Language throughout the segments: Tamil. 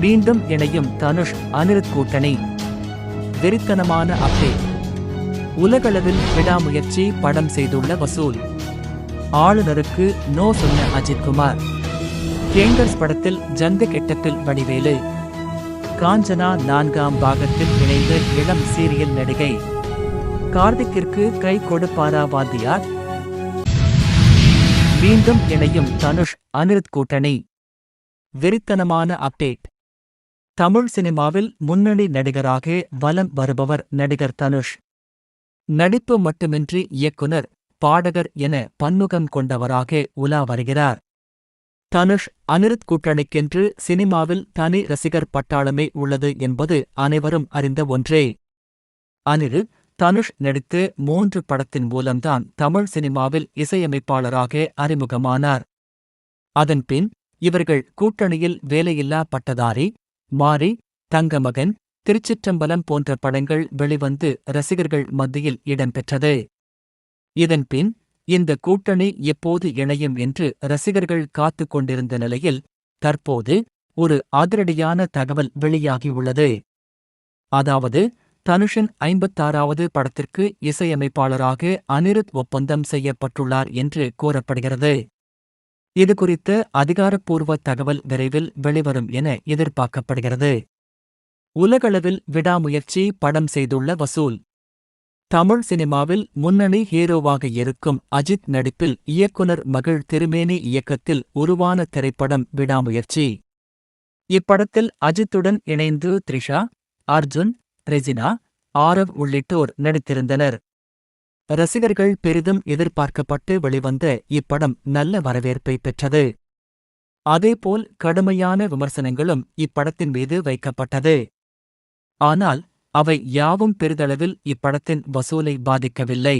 மீண்டும் இணையும் தனுஷ் அனிருத் கூட்டணி. வெறித்தனமான அப்டேட் உலகளவில் விடாமுயற்சி படம் செய்துள்ள வசூல். ஆளுநருக்கு நோ சொன்ன அஜித்குமார் கேங்கர்ஸ் படத்தில் ஜந்து கெட்டத்தில் வடிவேலு. காஞ்சனா நான்காம் பாகத்தில் இணைந்த இளம் சீரியல் நடிகை. கார்த்திக்கிற்கு கை கொடுப்பாரா வாத்தியார்? மீண்டும் இணையும் தனுஷ் அனிருத் கூட்டணி. வெறித்தனமான அப்டேட் தமிழ் சினிமாவில் முன்னணி நடிகராக வலம் வருபவர் நடிகர் தனுஷ். நடிப்பு மட்டுமின்றி இயக்குனர் பாடகர் என பன்முகம் கொண்டவராக உலா வருகிறார். தனுஷ் அனிருத் கூட்டணிக்கென்று சினிமாவில் தனி ரசிகர் பட்டாளமே உள்ளது என்பது அனைவரும் அறிந்த ஒன்றே. அனிருத் தனுஷ் நடித்து மூன்று படத்தின் மூலம்தான் தமிழ் சினிமாவில் இசையமைப்பாளராக அறிமுகமானார். அதன்பின் இவர்கள் கூட்டணியில் வேலையில்லா பட்டதாரி மாரி தங்கமகன் திருச்சிற்றம்பலம் போன்ற படங்கள் வெளிவந்து ரசிகர்கள் மத்தியில் இடம்பெற்றது. இதன்பின் இந்த கூட்டணி எப்போது இணையும் என்று ரசிகர்கள் காத்துக் கொண்டிருந்த நிலையில் தற்போது ஒரு அதிரடியான தகவல் வெளியாகியுள்ளது. அதாவது தனுஷின் ஐம்பத்தாறாவது படத்திற்கு இசையமைப்பாளராக அனிருத் ஒப்பந்தம் செய்யப்பட்டுள்ளார் என்று கூறப்படுகிறது. இதுகுறித்த அதிகாரப்பூர்வ தகவல் விரைவில் வெளிவரும் என எதிர்பார்க்கப்படுகிறது. உலகளவில் விடாமுயற்சி படம் செய்துள்ள வசூல். தமிழ் சினிமாவில் முன்னணி ஹீரோவாக இருக்கும் அஜித் நடிப்பில் இயக்குனர் மகிழ் திருமேனி இயக்கத்தில் உருவான திரைப்படம் விடாமுயற்சி. இப்படத்தில் அஜித்துடன் இணைந்து த்ரிஷா அர்ஜுன் ரெஜினா ஆரவ் உள்ளிட்டோர் நடித்திருந்தனர். ரசிகர்கள் பெரிதும் எதிர்பார்க்கப்பட்டு வெளிவந்த இப்படம் நல்ல வரவேற்பை பெற்றது. அதேபோல் கடுமையான விமர்சனங்களும் இப்படத்தின் மீது வைக்கப்பட்டது. ஆனால் அவை யாவும் பெரிதளவில் இப்படத்தின் வசூலை பாதிக்கவில்லை.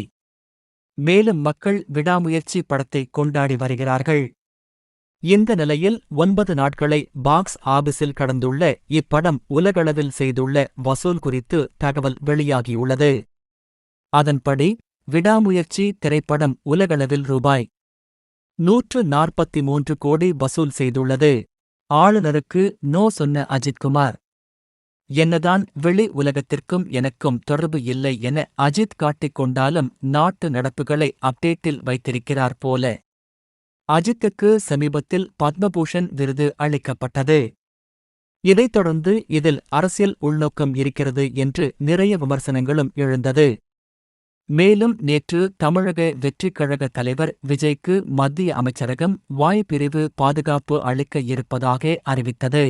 மேலும் மக்கள் விடாமுயற்சி படத்தை கொண்டாடி வருகிறார்கள். இந்த நிலையில் ஒன்பது நாட்களை பாக்ஸ் ஆபீஸில் கடந்துள்ள இப்படம் உலகளவில் செய்துள்ள வசூல் குறித்து தகவல் வெளியாகியுள்ளது. அதன்படி விடாமுயற்சி திரைப்படம் உலகளவில் ரூபாய் நூற்று நாற்பத்தி மூன்று கோடி வசூல் செய்துள்ளது. ஆளுநருக்கு நோ சொன்ன அஜித்குமார் என்னதான் வெளி உலகத்திற்கும் எனக்கும் தொடர்பு இல்லை என அஜித் காட்டிக் கொண்டாலும் நாட்டு நடப்புகளை அப்டேட்டில் வைத்திருக்கிறார் போல. அஜித்துக்கு சமீபத்தில் பத்மபூஷன் விருது அளிக்கப்பட்டது. இதைத் தொடர்ந்து இதில் அரசியல் உள்நோக்கம் இருக்கிறது என்று நிறைய விமர்சனங்களும் எழுந்தது. மேலும் நேற்று தமிழக வெற்றிக் கழக தலைவர் விஜய்க்கு மத்திய அமைச்சரகம் வாய்ப்பிரிவு பாதுகாப்பு அளிக்க இருப்பதாக அறிவித்தது.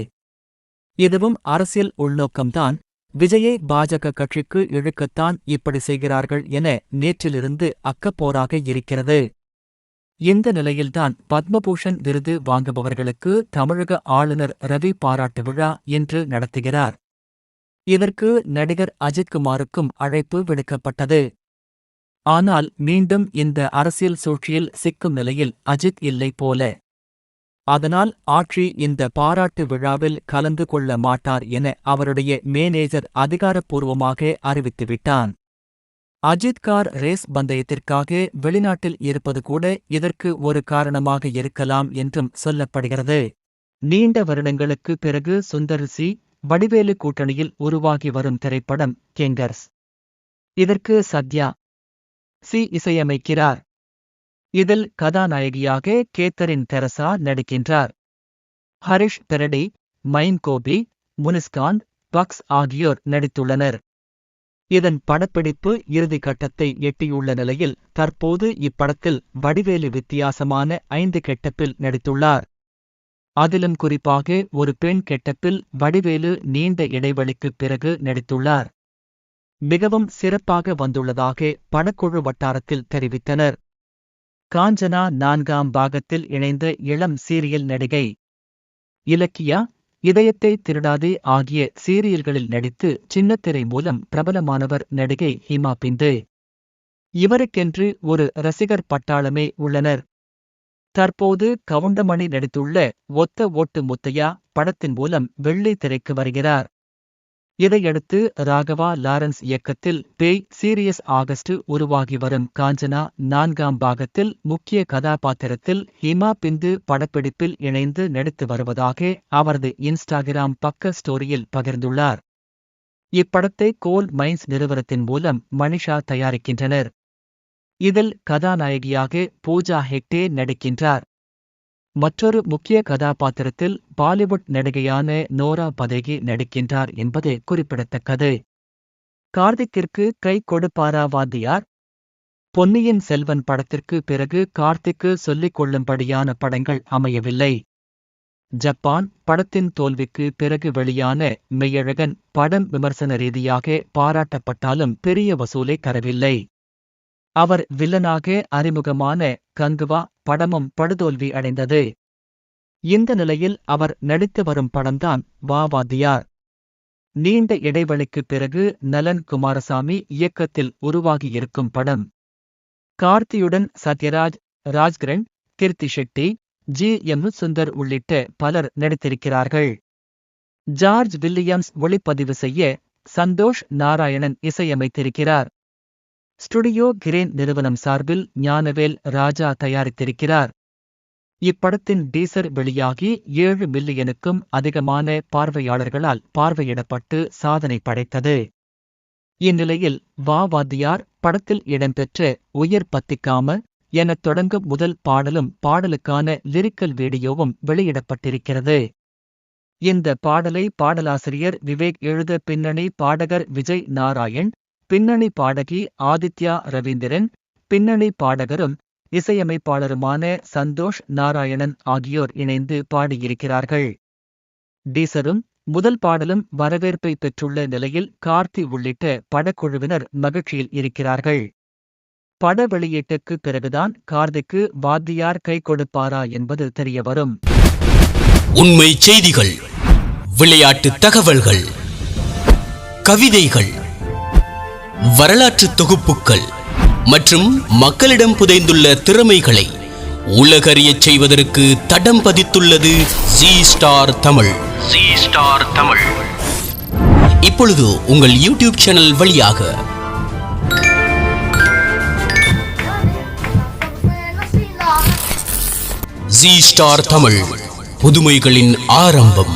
இதுவும் அரசியல் உள்நோக்கம்தான். விஜயை பாஜக கட்சிக்கு இழுக்கத்தான் இப்படி செய்கிறார்கள் என நேற்றிலிருந்து அக்கப்போராக இருக்கிறது. இந்த நிலையில்தான் பத்மபூஷன் விருது வாங்குபவர்களுக்கு தமிழக ஆளுநர் ரவி பாராட்டு விழா இன்று நடத்துகிறார். இதற்கு நடிகர் அஜித்குமாருக்கும் அழைப்பு விடுக்கப்பட்டது. ஆனால் மீண்டும் இந்த அரசியல் சூழ்ச்சியில் சிக்கும் நிலையில் அஜித் இல்லை போல. அதனால் ஆட்சி இந்த பாராட்டு விழாவில் கலந்து கொள்ள மாட்டார் என அவருடைய மேனேஜர் அதிகாரப்பூர்வமாக அறிவித்துவிட்டான். அஜித் கார் ரேஸ் பந்தயத்திற்காக வெளிநாட்டில் இருப்பது கூட இதற்கு ஒரு காரணமாக இருக்கலாம் என்றும் சொல்லப்படுகிறது. நீண்ட வருடங்களுக்கு பிறகு சுந்தர் சி வடிவேலு கூட்டணியில் உருவாகி வரும் திரைப்படம் கேங்கர்ஸ். இதற்கு சத்யா சி இசையமைக்கிறார். இதில் கதாநாயகியாக கேத்தரின் தெரசா நடிக்கின்றார். ஹரிஷ் பெரடி மைன் கோபி முனிஸ்காந்த் பக்ஸ் ஆகியோர் நடித்துள்ளனர். இதன் படப்பிடிப்பு இறுதி கட்டத்தை எட்டியுள்ள நிலையில் தற்போது இப்படத்தில் வடிவேலு வித்தியாசமான ஐந்து கெட்டப்பில் நடித்துள்ளார். அதிலும் குறிப்பாக ஒரு பெண் கெட்டப்பில் வடிவேலு நீண்ட இடைவெளிக்குப் பிறகு நடித்துள்ளார். மிகவும் சிறப்பாக வந்துள்ளதாக படக்குழு வட்டாரத்தில் தெரிவித்தனர். காஞ்சனா நான்காம் பாகத்தில் இணைந்த இளம் சீரியல் நடிகை இலக்கியா இதயத்தை திருடாதே ஆகிய சீரியல்களில் நடித்து சின்னத்திரை மூலம் பிரபலமானவர் நடிகை ஹிமா பிந்து. இவருக்கென்று ஒரு ரசிகர் பட்டாளமே உள்ளனர். தற்போது கவுண்டமணி நடித்துள்ள ஒத்த ஓட்டு முத்தையா படத்தின் மூலம் வெள்ளி திரைக்கு வருகிறார். இதையடுத்து ராகவா லாரன்ஸ் இயக்கத்தில் பேய் சீரியஸ் ஆகஸ்ட் உருவாகி வரும் காஞ்சனா நான்காம் பாகத்தில் முக்கிய கதாபாத்திரத்தில் ஹிமா பிந்து படப்பிடிப்பில் இணைந்து நடித்து வருவதாக அவரது இன்ஸ்டாகிராம் பக்க ஸ்டோரியில் பகிர்ந்துள்ளார். இப்படத்தை கோல் மைன்ஸ் நிறுவனத்தின் மூலம் மனிஷா தயாரிக்கின்றனர். இதில் கதாநாயகியாக பூஜா ஹெக்டே நடிக்கின்றார். மற்றொரு முக்கிய கதாபாத்திரத்தில் பாலிவுட் நடிகையான நோரா பதேகி நடிக்கின்றார் என்பது குறிப்பிடத்தக்கது. கார்த்திக்கிற்கு கை கொடுப்பாரா வாத்தியார் பொன்னியின் செல்வன் படத்திற்கு பிறகு கார்த்திக்கு சொல்லிக் கொள்ளும்படியான படங்கள் அமையவில்லை. ஜப்பான் படத்தின் தோல்விக்கு பிறகு வெளியான மெய்யழகன் படம் விமர்சன ரீதியாக பாராட்டப்பட்டாலும் பெரிய வசூலை தரவில்லை. அவர் வில்லனாக அறிமுகமான கங்குவா படமும் படுதோல்வி அடைந்தது. இந்த நிலையில் அவர் நடித்து வரும் படம்தான் வாவாதியார் நீண்ட இடைவெளிக்குப் பிறகு நலன் குமாரசாமி இயக்கத்தில் உருவாகியிருக்கும் படம். கார்த்தியுடன் சத்யராஜ் ராஜ்கிரண் கீர்த்தி ஷெட்டி ஜி. எம். சுந்தர் உள்ளிட்ட பலர் நடித்திருக்கிறார்கள். ஜார்ஜ் வில்லியம்ஸ் ஒளிப்பதிவு செய்ய சந்தோஷ் நாராயணன் இசையமைத்திருக்கிறார். ஸ்டுடியோ கிரேன் நிறுவனம் சார்பில் ஞானவேல் ராஜா தயாரித்திருக்கிறார். இப்படத்தின் டீசர் வெளியாகி ஏழு மில்லியனுக்கும் அதிகமான பார்வையாளர்களால் பார்வையிடப்பட்டு சாதனை படைத்தது. இந்நிலையில் வா வாத்தியார் படத்தில் இடம்பெற்ற உயிர் பத்திக்காம எனத் தொடங்கும் முதல் பாடலும் பாடலுக்கான லிரிக்கல் வீடியோவும் வெளியிடப்பட்டிருக்கிறது. இந்த பாடலை பாடலாசிரியர் விவேக் எழுத பின்னணி பாடகர் விஜய் நாராயண் பின்னணி பாடகி ஆதித்யா ரவீந்திரன் பின்னணி பாடகரும் இசையமைப்பாளருமான சந்தோஷ் நாராயணன் ஆகியோர் இணைந்து பாடியிருக்கிறார்கள். டீசரும் முதல் பாடலும் வரவேற்பை பெற்றுள்ள நிலையில் கார்த்தி உள்ளிட்ட படக்குழுவினர் மகிழ்ச்சியில் இருக்கிறார்கள். பட வெளியீட்டுக்கு பிறகுதான் கார்த்திக்கு வாத்தியார் கை கொடுப்பாரா என்பது தெரியவரும். உண்மை செய்திகள் விளையாட்டு தகவல்கள் கவிதைகள். வரலாற்று தொகுப்புகள் மற்றும் மக்களிடம் புதைந்துள்ள திறமைகளை உலகறியச் செய்வதற்கு தடம் பதித்துள்ளது G Star Tamil. G Star Tamil. இப்பொழுது உங்கள் யூடியூப் சேனல் வழியாக ஜி ஸ்டார் தமிழ் புதுமைகளின் ஆரம்பம்.